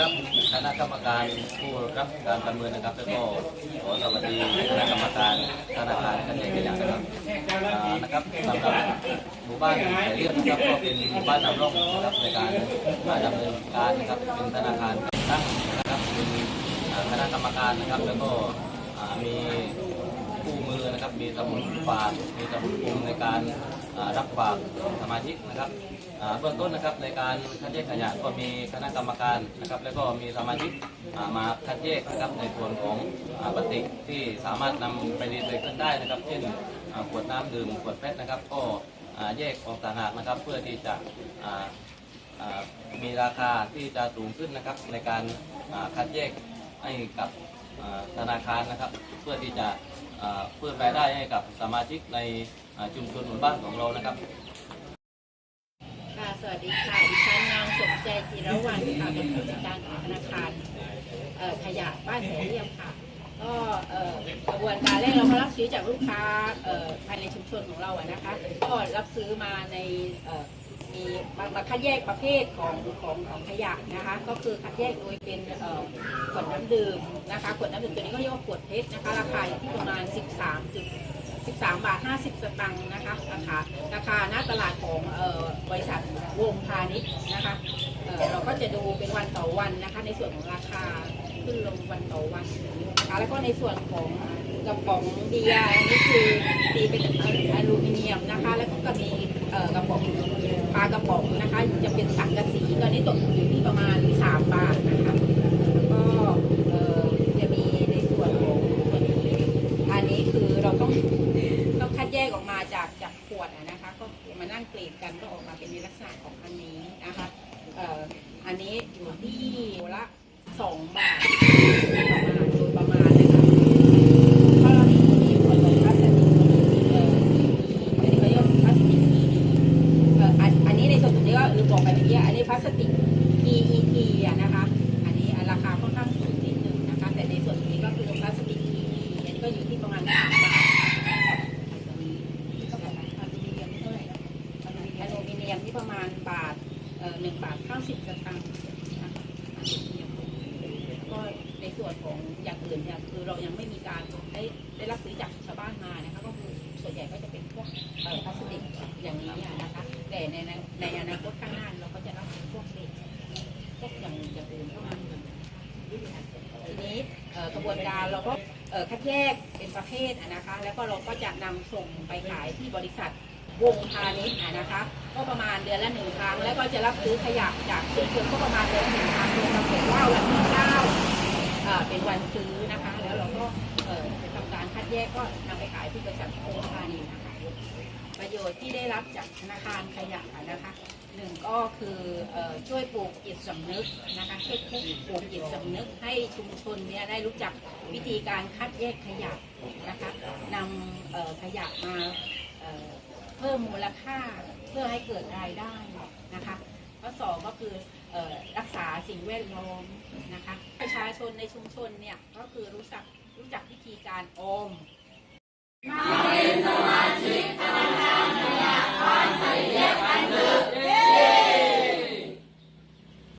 ครับคณะกรรมการผู้รับการประเมินนะครับแล้วก็ขอสวัสดีคณะกรรมการธนาคารกันเองกันอย่างนะครับนะครับสำหรับหมู่บ้านสายเรียบนะครับก็เป็นหมู่บ้านนำร่องนะครับในการมาดำเนินการนะครับเป็นธนาคารตั้งนะครับมีอ่าคณะกรรมการนะครับแล้วก็มี คู่มือนะครับ มีสมุดฝากมีสมุดคุมในการรับฝากสมาชิกนะครับเบื้องต้นนะครับในการคัดแยกขยะก็มีคณะกรรมการนะครับ แล้วก็มีสมาชิกมาคัดแยกนะครับในส่วนของปฏิที่สามารถนำไปรีไซเคิลได้นะครับ เช่นขวดน้ำดื่มขวดแป๊นะครับ ก็แยกออกต่างหากนะครับ เพื่อที่จะมีราคาที่จะสูงขึ้นนะครับ ในการคัดแยกให้กับธนาคารนะครับ เพื่อที่จะ เพิ่มรายได้ให้กับสมาชิกในชุมชนหมู่บ้านของเรานะครับค่ะสวัสดีค่ะดิฉันนางสมใจจิรวรรณค่ะเป็นผู้จัดการของธนาคารขยะบ้านแสนเรียมค่ะก็กระบวนการแรกเราก็รับซื้อจากลูกค้าภายในชุมชนของเราอะนะคะก็รับซื้อมาในมีมามาคัดแยกประเภทของของของขยะนะคะ ก็คือคัดแยกโดยเป็นขวดน้ำดื่มนะคะขวดน้ำดื่มตัวนี้ก็เรียกว่าขวดเพชรนะคะราคาอยู่ที่ประ 13จุด13 บาท 50 สตางค์นะคะราคาราคาหน้าตลาดของออบริษัทวงพาณิชย์นะคะเเราก็จะดูเป็นวันต่อวันนะคะ ในส่วนของราคาขึ้นลงวันต่อวันนะคะแล้วก็ในส่วนของกระป๋องเบียร์อันนี่คือตีเป็นอลูมิเนียมนะคะ แล้วก็มีกระป๋องปลากระป๋องนะคะจะเป็นสงกะสีก็นี่ตกอยู่ที่ประมาณ 3 บาทนะคะ แล้วก็เอ่อจะมีในส่วนของตัวนี้อันนี้คือเราต้อง ต้องคัดแยกออกมาจากจากขวดอะนะคะ ก็มานั่งเกรดกันก็ออกมาเป็นใน ลักษณะของอันนี้นะคะอันนี้อยู่ที่ละสองบาทประมาณโดยประมาณนะคะถ้าเรามีมีขวดของพลาสติกเอ่ออันนี้เขาเรียกว่าพลาสติก PE เอ่ออันนี้ในส่วนตรงนี้ก็ลืมบอกไปเมื่อกี้อันนี้พลาสติก PET นะคะ อันนี้ราคาค่อนข้างสูงนิดนึงนะคะ แต่ในส่วนนี้ก็คือพลาสติก PE อันนี้ก็อยู่ที่ประมาณสามบาท อลูมิเนียมเท่าไหร่นะอลู มิเนียมที่ประมาณบาทเอ่อหนึ่งบาทเก้าสิบสตางค์นะคะอลูมิเนียมก็ในส่วนของอย่างอื่นเนี่ยคือเรายังไม่มีการได้ได้รับซื้อจากชาวบ้านมานะคะก็คือส่วนใหญ่ก็จะเป็นพวกเอ่อพลาสติกอย่างนี้นะคะแต่ในในในอนาคตข้างหน้าเราก็จะรับพวกเหล็กพวกอย่างอย่างอื่นเข้ามาทีนี้เอ่อกระบวนการเราก็เอ่อคัดแยกเป็นประเภทนะคะ แล้วก็เราก็จะนำส่งไปขายที่บริษัท วงพาณิชย์นะคะ ก็ประมาณเดือนละหนึ่งครั้ง แล้วก็จะรับซื้อขยะจากชุมชนก็ประมาณเดือนละหนึ่งครั้งโดยกำหนดว่าวันที่เก้าเอ่อเป็นวันซื้อนะคะ แล้วเราก็เอ่อจะทำการคัดแยกก็นำไปขายที่บริษัทวงพาณิชย์นะคะประโยชน์ที่ได้รับจากธนาคารขยะนะคะหนึ่งก็คือเอ่อช่วยปลูกจิตสำนึกนะคะช่วยปลูกจิตสำนึกให้ชุมชนเนี่ยได้รู้จักวิธีการคัดแยกขยะนะคะนำเอ่อขยะมา เพิ่มมูลค่าเพื่อให้เกิดรายได้นะคะข้อสองก็คือออรักษาสิ่งแวดล้อมนะคะประชาชนในชุมชนเนี่ยก็คือรู้จักรู้จักวิธีการออมมาเป็นสม